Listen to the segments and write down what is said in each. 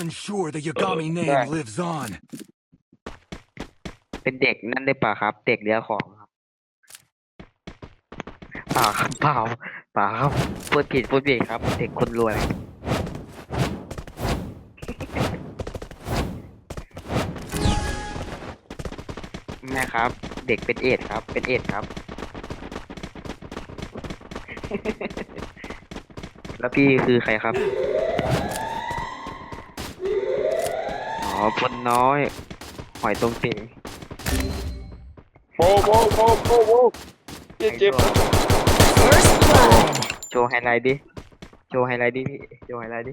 will ensure the Yagami name right. lives on. เป็นเด็กนั่นได้ป่ะครับ เด็กเลี้ยงของครับเปล่าครับเปล่าเปล่าครับพูดผิดพูดผิดครับ เด็กคนรวย แม่ครับ เด็กเป็นเอดส์ครับ เป็นเอดส์ครับ แล้วพี่คือใครครับ อ๋อพลน้อย หอยตรงเตงโบโบโบโบโบเจ็บเจ็บ First blood. โชว์ไฮไลท์ดิ โชว์ไฮไลท์ดิพี่ โชว์ไฮไลท์ดิ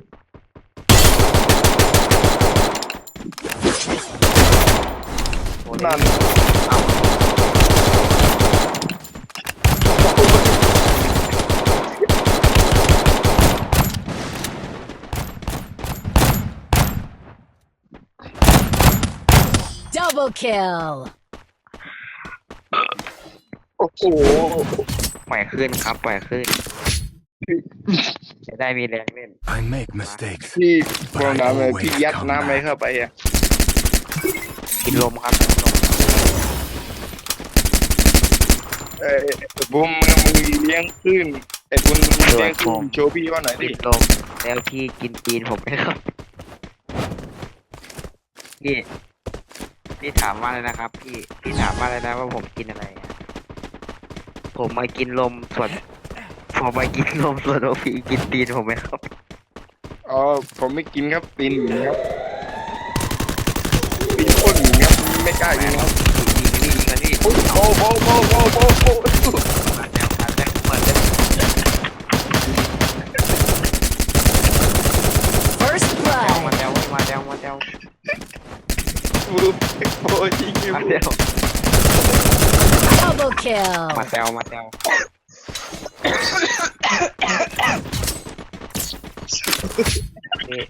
โชว์ดินั่น เอ้า Double kill. โอ้โหปล่อยขึ้นครับปล่อยขึ้น จะได้มีแรงเล่น I make mistakes. พี่ฟองน้ำเลยพี่ยัดน้ำอะไรเข้าไปอะกินลมครับกินลมเอ้ยบุ้มมึงมึงเลี้ยงขึ้นไอ้บุ้มมึงเลี้ยงขึ้นโชว์พี่ว่าหน่อยดิกินลมแล้วพี่กินตีนผมไหมครับพี่ พี่ถามว่าอะไรนะครับ พี่พี่ถามว่าอะไรนะว่าผมกินอะไรอะผมมากินลมส่วนผมมากินลมส่วนโอพี่กินตีนผมไหมครับอ๋อผมไม่กินครับตีนหมีครับตีนข้นหมีครับไม่กล้ากินครับยิงนี่ยิงกันนี่ โอ้โหโบโบโบโบโบมาแล้วมาแล้วมาแล้ว First มา blood. แล้วมาแล้วมาแล้ว บูมโอ้ยจริงมาๆแล้ว Double kill. มาแล้วมาแล้วพี่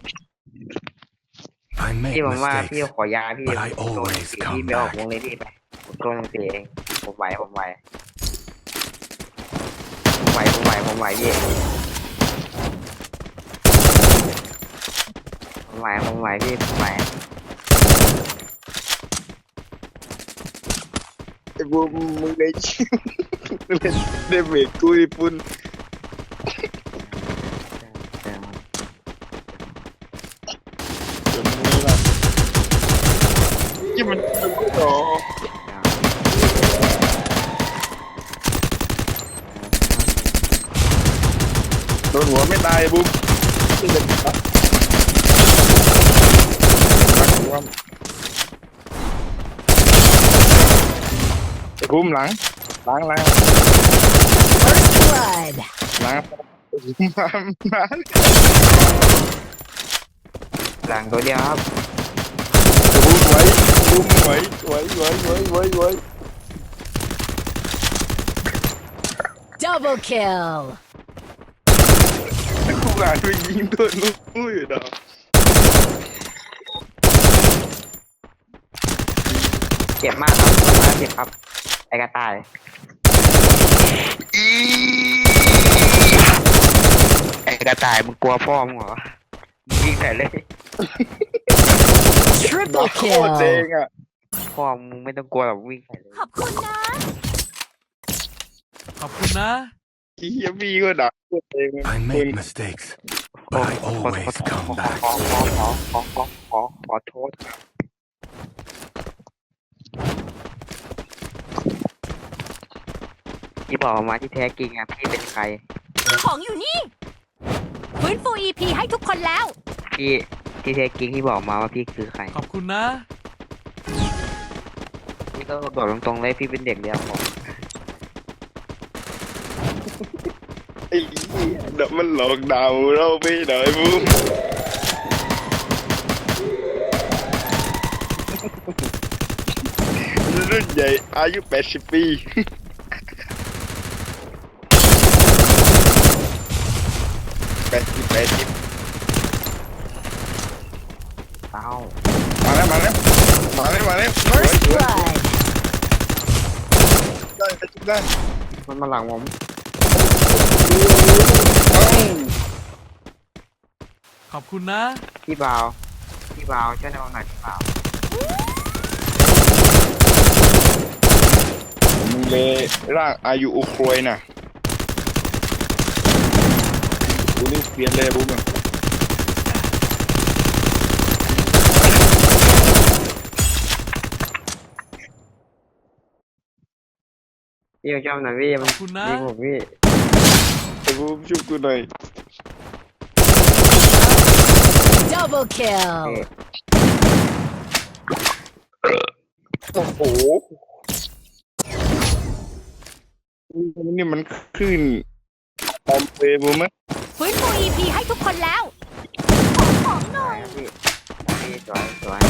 I make พี่ผมว่า พี่ mistakes. ขอยาพี่ But I ผมโดน always พี่ come ไปออก back วงเลยพี่ไปผมโดนตรงตีเองผมไหวผมไหวผมไหวผมไหวผมไหวเย่ผมไหวผมไหวพี่ผมไหว ไอ้บูมมึงได้มึงได้เบรกกูญี่ปุ่นจนนี้ละยี่มันมันก็ต่อโดนหัวไม่ตายบูมที่จะรักหัว ไอ้บูมหลังหลังหลัง First blood. หลังมามาหลังตัวเดียวครับบูมไหวบูมไหวไหวไหวไหวไหวไหว Double kill. กูอ่านไปยิงตัวนู้นอยู่ดอกเจ็บมากครับมาเจ็บครับ ไอ้กระต่ายไอ้กระต่ายมึงกลัวพ่อมึงเหรอมึงยิงใส่เลยดอ Triple กโคตรเด้ kill. งอะพ่อมึงไม่ต้องกลัวหรอกวิ่งใส่เลยขอบคุณนะ ขอบคุณนะขี้ยพี่ก็ดักโคตรเด้ง I make mistakes. But I ขอ always ขอ come ขอ back. ขอขอขอขอขอขอขอโทษครับ ที่บอกมาที่แท้จริงอะพี่เป็นใคร ของอยู่นี่ฟื้นฟู EP ให้ทุกคนแล้ว พี่ที่แท้จริงที่บอกมาว่าพี่คือใคร ขอบคุณนะ พี่ก็บอกตรงๆเลยพี่เป็นเด็กเลี้ยงผมไอ้เหี้ยเดี๋ยวมันหลอกดาวเราไปหน่อยบูมรุ่นใหญ่อายุ 80 ปีแป ดสิบแปดสิบเอ้ามาแล้วมาแล้วมาแล้วมาแล้ว First blood. ได้ไปจุดได้มันมาหลังผมเอ้าขอบคุณนะ พี่บ่าวพี่บ่าวช่วยในวันหน่อยพี่บ่าวมึงเลยร่างอายุอุครวยน่ะกู นี่เปลี่ยนเลยบุ้มพี่ชอบหน่อยพี่มันคุณนะ ยิงผมพี่ไอ้บุ้มช่วยกูหน่อย Double kill โอ้โหนี่มันขึ้นตอมเปบุ้มะ ฟื้นฟู EP ให้ทุกคนแล้ว ขอของหน่อยพี่พี่สวยสวย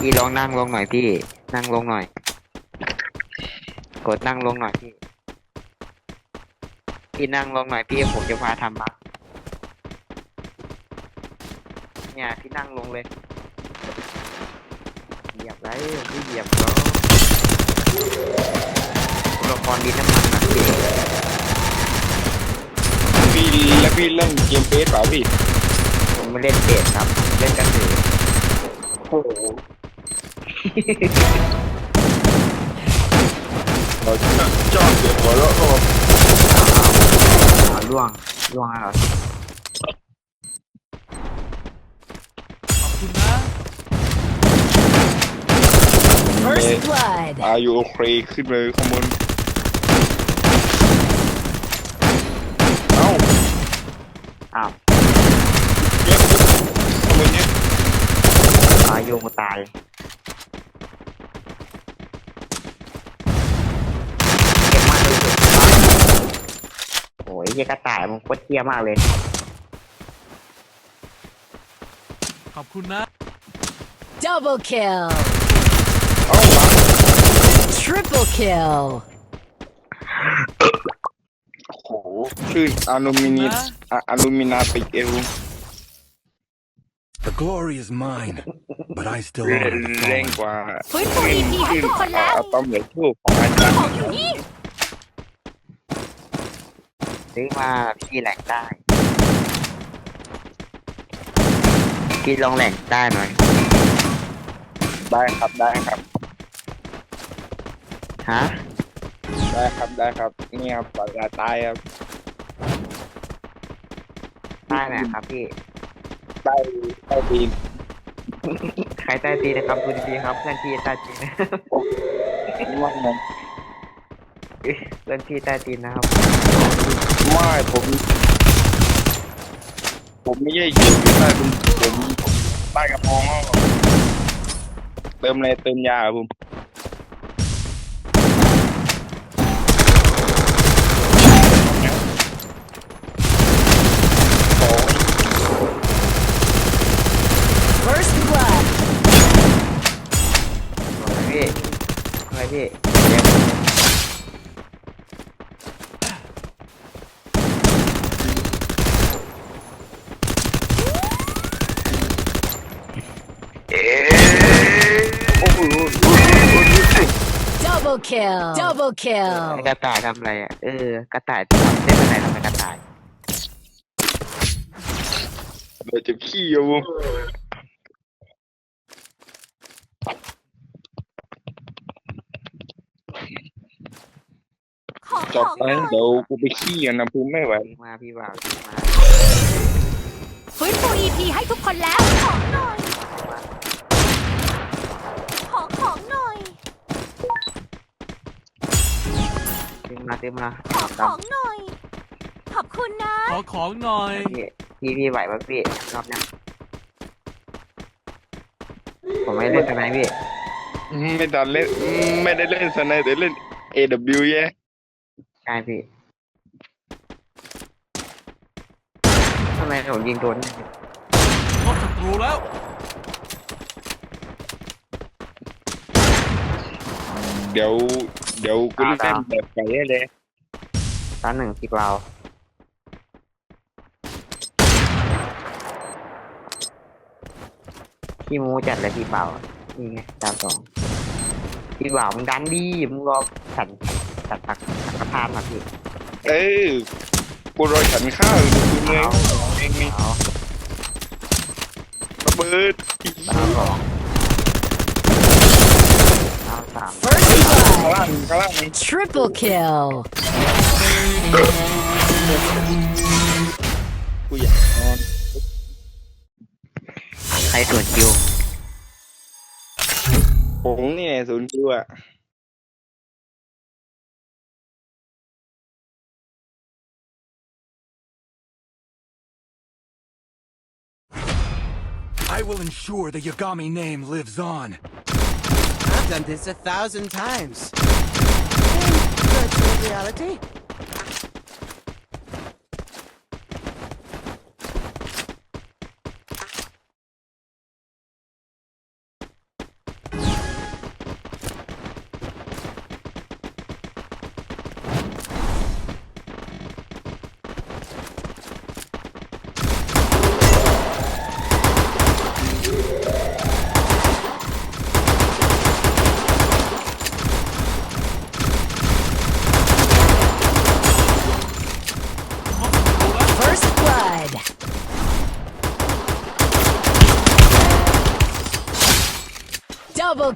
พี่ลองนั่งลงหน่อยพี่ นั่งลงหน่อย กดนั่งลงหน่อยพี่ พี่นั่งลงหน่อยพี่ผมจะพาทำบักเนี่ยพี่นั่งลงเลย เหยียบไรพี่เหยียบแล้ว อุปกรณ์ดินน้ำมันนะพี่พี่แล้วพี่เล่นเกมเฟสเปล่าพี่ผมไม่เล่นเกมครับ เล่นกันถือโอ้โหเราชอบเสียงหัวเราะก็อ๋อล่วงล่วงอะไร First blood อายุโอเคขึ้นเลยข้างบนเอ้าอ้าวเย็บข้างบนเนี้ยอายุกูตายเก็บมากเลยสุดโอ้ยเหี้ยกระต่ายมันโคตรเที่ยมากเลย ขอบคุณนะ Double kill เอ้าหลัง Triple kill โอ้โหขึ้นอลูมิเนียมอะอลูมินาติกเอว The glory is mine, but I still แร honor the แรง fallen. กว่าฟื้นฟู EP ให้ทุกคนแล้วอะตอมเหลือทูบของอาจารย์ของอยู่นี่ซื้อมาพี่แหลกได้พี่ลองแหลกได้หน่อยได้ครับได้ครับ ฮะได้ครับได้ครับเนี่ยครับปากกาตายครับได้ไหมครับพี่ได้ได้ดีใครใต้ตีนนะครับดูดีๆครับเพื่อนพี่ใต้ตีนมากเลยเพื่อนพี่ใต้ตีนนะครับ ไม่ผม ผมไม่ใช่อยู่ที่ใต้ผมผมใต้กระโปรงครับเติมอะไรเติมยาครับผมของ First blood พี่อะไร พี่เดี๋ยวโอ้โห Double kill Double ไอ้ kill กระต่ายทำอะไรอะ เออ กระต่ายทำเล่นอะไรทำไมกระต่าย เราจะขี้ครับผม ขอ จบไปเดี๋ยวกูไปขี้กันนะผมไม่ไหวพี่มาพี่บ่าวพี่มาฟื้นฟู EP ให้ทุกคนแล้ว ของหน่อย ขอของหน่อยพี่มาพี่มาขอของหน่อย ขอบคุณนะ ขอของหน่อย พี่พี่พี่ไหวปะพี่รอบเนี้ยผมไม่เล่นทนายพี่ไม่ได้เล่นไม่ได้เล่นสไนแต่เล่น AW แย่ ใช่พี่ทำไมผมยิงโดนพบศัตรูแล้วเดี๋ยว เดี๋ยวกูเล่นแบบไก่เลยตอนหนึ่งสิบเราพี่มูจัดเลยพี่เบานี่ไงดาวสองพี่เบามึงดันดีมึงรอสั่น สั่นตักสังกทานมาพี่เออกูกูรอยฉันข้าวอยู่ในเมืองเองนี่เอาระเบิดสามสองเอาสาม First ข้าง blood. ล่างข้างล่างนี่ Triple kill. กูอยากนอนใครส่วนคิวผมนี่แหละศูนย์คิวอะ I will ensure the Yagami name lives on. I've done this a thousand times. Virtual reality.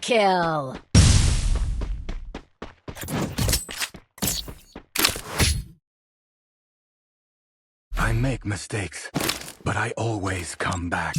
Kill. I make mistakes, but I always come back.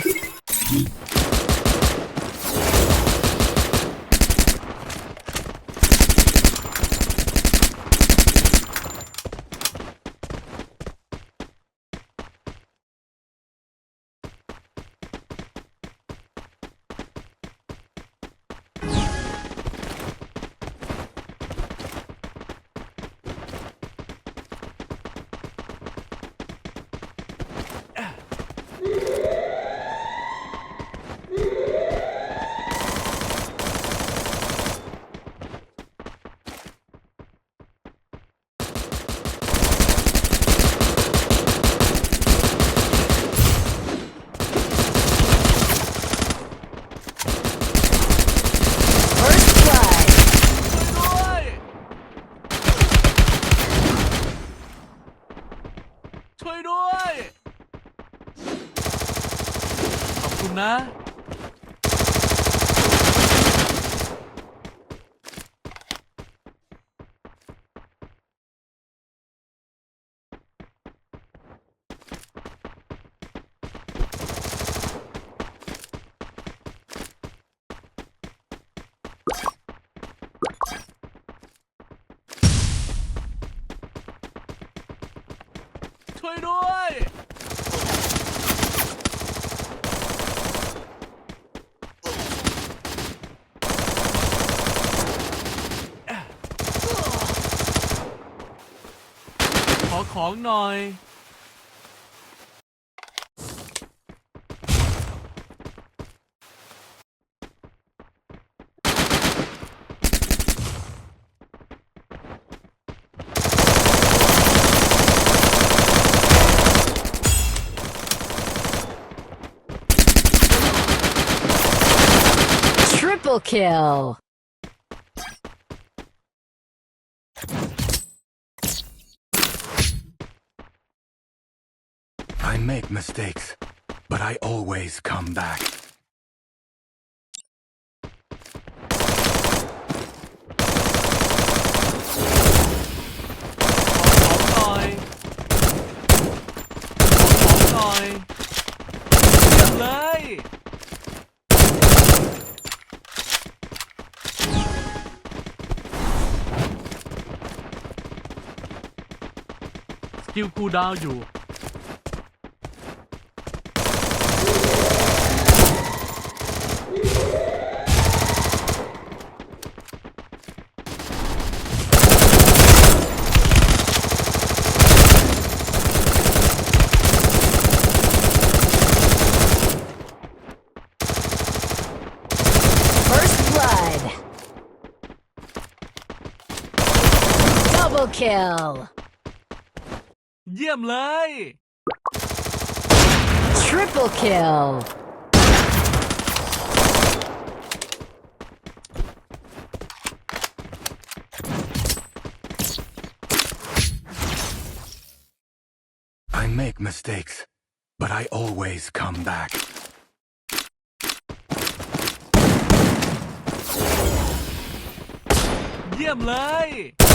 ข ขอของหน่อย Triple kill. I make mistakes, but I always come back. ขอของหน่อย kill. เยี่ยมเลย Triple kill. I make mistakes, but I always come back. เ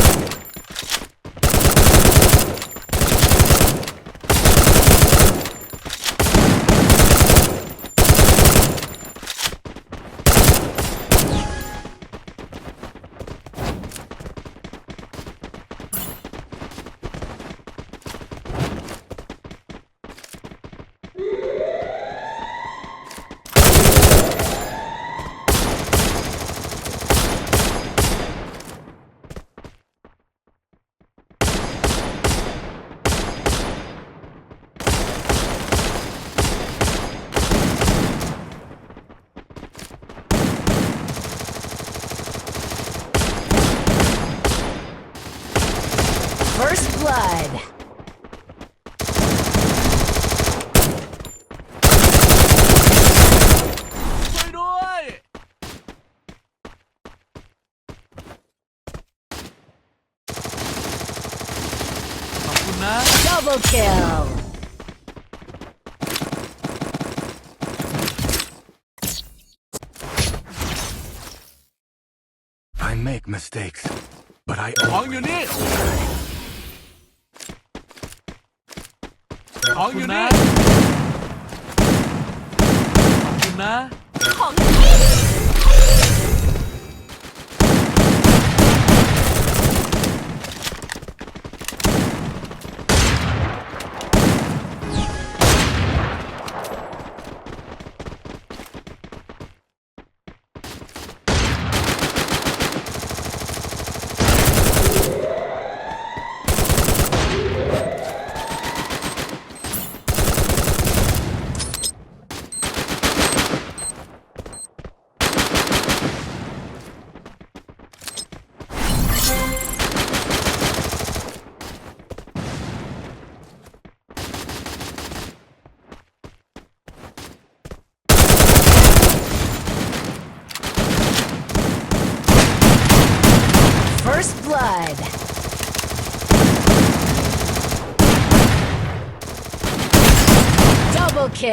Make mistakes, but I ของอยู่ always นี่ขอ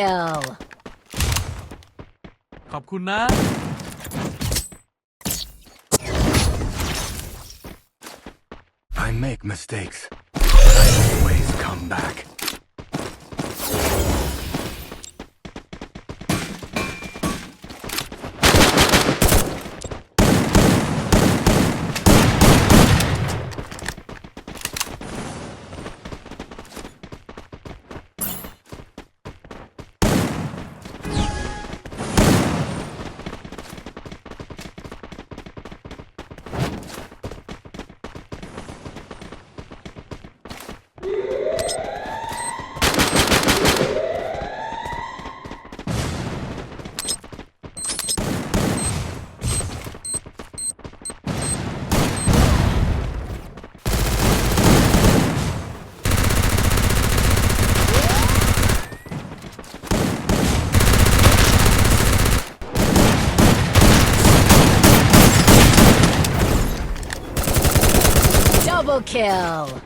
kill. ขอบคุณนะ I make mistakes, but I always come back. Kill.